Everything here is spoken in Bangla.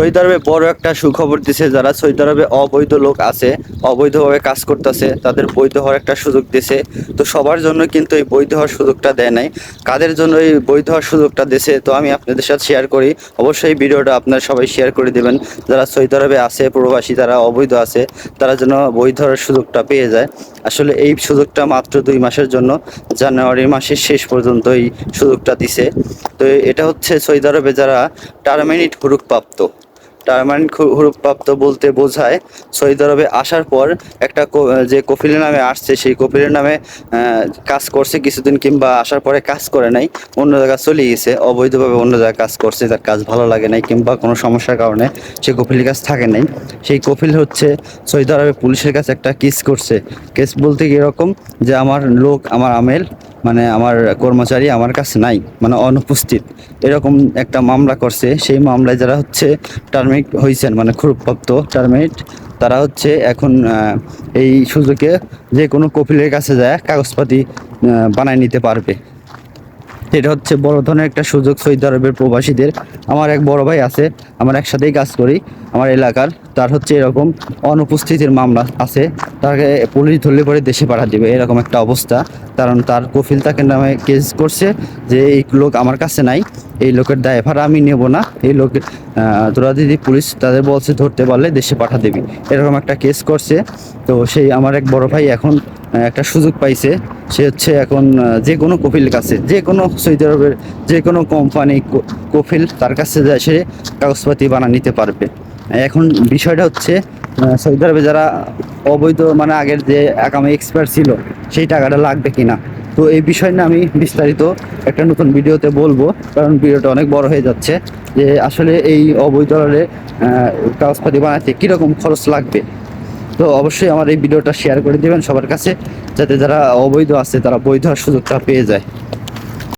সৌদি আরবে বড় একটা সুখবর দিছে, যারা সৌদি আরবে অবৈধ লোক আছে, অবৈধভাবে কাজ করতেছে, তাদের বৈধ হওয়ার একটা সুযোগ দিছে। তো সবার জন্য কিন্তু এই বৈধ হওয়ার সুযোগটা দেয় নাই। কাদের জন্য এই বৈধ হওয়ার সুযোগটা দিছে, তো আমি আপনাদের সাথে শেয়ার করি। অবশ্যই ভিডিওটা আপনারা সবাই শেয়ার করে দিবেন। যারা সৌদি আরবে আছে, প্রবাসী, যারা অবৈধ আছে, তারা যেন বৈধ হওয়ার সুযোগটা পেয়ে যায়। আসলে এই সুযোগটা মাত্র দুই মাসের জন্য, জানুয়ারি মাসের শেষ পর্যন্ত এই সুযোগটা দিছে। তো এটা হচ্ছে সৌদি আরবে যারা টার্মিনেট হুরুকপ্রাপ্ত। টার্মানেন্ট হুরুপ্রাপ্ত বলতে বোঝায় সৌদি আরবে আসার পর একটা যে কফিলের নামে আসছে, সেই কফিলের নামে কাজ করছে, কিছুদিন কিংবা আসার পরে কাজ করে নাই, অন্য জায়গায় চলে গেছে, অবৈধভাবে অন্য জায়গায় কাজ করছে, তার কাজ ভালো লাগে নাই কিংবা কোনো সমস্যার কারণে সেই কফিলের কাজ থাকে নাই। সেই কফিল হচ্ছে সৌদি আরবে পুলিশের কাছে একটা কেস করছে। কেস বলতে এরকম যে, আমার লোক, আমার আমেল মানে আমার কর্মচারী আমার কাছে নাই মানে অনুপস্থিত। এরকম একটা মামলা করছে, সেই মামলায় যারা হচ্ছে টার্মিক হয়েছেন মানে খুরপ্রাপ্ত টার্মিনেট তারা হচ্ছে এখন এই সুযোগে যে কোনো কপিলের কাছে যায়, কাগজপাতি বানায় নিতে পারবে। এটা হচ্ছে বড় ধরনের একটা সুযোগ সৌদি আরবের প্রবাসীদের। আমার এক বড় ভাই আছে, আমার একসাথেই কাজ করি, আমার এলাকার। তার হচ্ছে এরকম অনুপস্থিতির মামলা আছে। তাকে পুলিশ ধরলে পরে দেশে পাঠা দিবে, এরকম একটা অবস্থা। কারণ তার কফিল তাকে নামে কেস করছে যে, এই লোক আমার কাছে নাই, এই লোকের দায়ভার আমি নেব না। এই লোক তোরা দিদি পুলিশ তাদের বলছে ধরতে পারলে দেশে পাঠা দিবি। এরকম একটা কেস করছে। তো সেই আমার এক বড় ভাই এখন একটা সুযোগ পাইছে। সে হচ্ছে এখন যে কোনো কপিল কাছে, যে কোনো সৌদি আরবের, যে কোনো কোম্পানি কপিল তার কাছে যায়, সে কাগজপাতি বানা নিতে পারবে। এখন বিষয়টা হচ্ছে সৌদি আরবে যারা অবৈধ মানে আগের যে একামে এক্সপায়ার ছিল সেই টাকাটা লাগবে কিনা? তো এই বিষয় নিয়ে আমি বিস্তারিত একটা নতুন ভিডিওতে বলব কারণ ভিডিওটা অনেক বড় হয়ে যাচ্ছে যে আসলে এই অবৈধ আহ, কাগজপাতি বানাতে কীরকম খরচ লাগবে? তো অবশ্যই আমার এই ভিডিওটা শেয়ার করে দেবেন সবার কাছে যাতে যারা অবৈধ আছে তারা বৈধ সুযোগটা পেয়ে যায়।